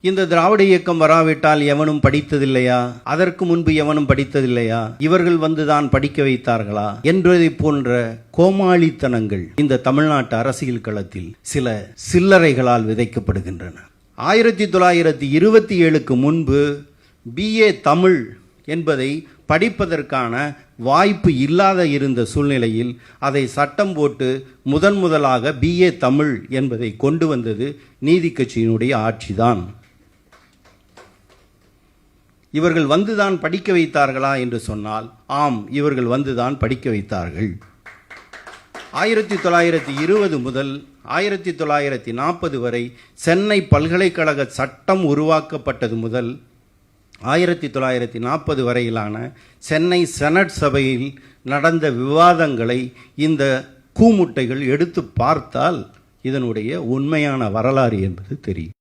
இந்த திராவிட இயக்கம் வராவிட்டால் எவனும் படித்ததில்லையா? அதற்கு முன்பு எவனும் படித்ததில்லையா? இவர்கள் வந்துதான் படிக்க வைத்தார்களா? என்பதை போன்ற கோமாளித்தனங்கள் இந்த தமிழ்நாட்டு அரசியல் களத்தில் சில சில்லறைகளால் விதைக்கப்படுகின்றன. ஆயிரத்தி தொள்ளாயிரத்தி இருபத்தி ஏழுக்கு முன்பு பிஏ தமிழ் என்பதை படிப்பதற்கான வாய்ப்பு இல்லாத இருந்த சூழ்நிலையில் அதை சட்டம் போட்டு முதன் முதலாக பிஏ தமிழ் என்பதை கொண்டு வந்தது நீதி கட்சியினுடைய ஆட்சிதான். இவர்கள் வந்துதான் படிக்க வைத்தார்களா என்று சொன்னால் ஆம் இவர்கள் வந்துதான் படிக்க வைத்தார்கள். ஆயிரத்தி தொள்ளாயிரத்தி இருபது முதல் ஆயிரத்தி தொள்ளாயிரத்தி நாற்பது வரை சென்னை பல்கலைக்கழக சட்டம் உருவாக்கப்பட்டது முதல் ஆயிரத்தி தொள்ளாயிரத்தி நாற்பது வரையிலான சென்னை செனட் சபையில் நடந்த விவாதங்களை இந்த கூமுட்டைகள் எடுத்து பார்த்தால் இதனுடைய உண்மையான வரலாறு என்பது தெரியும்.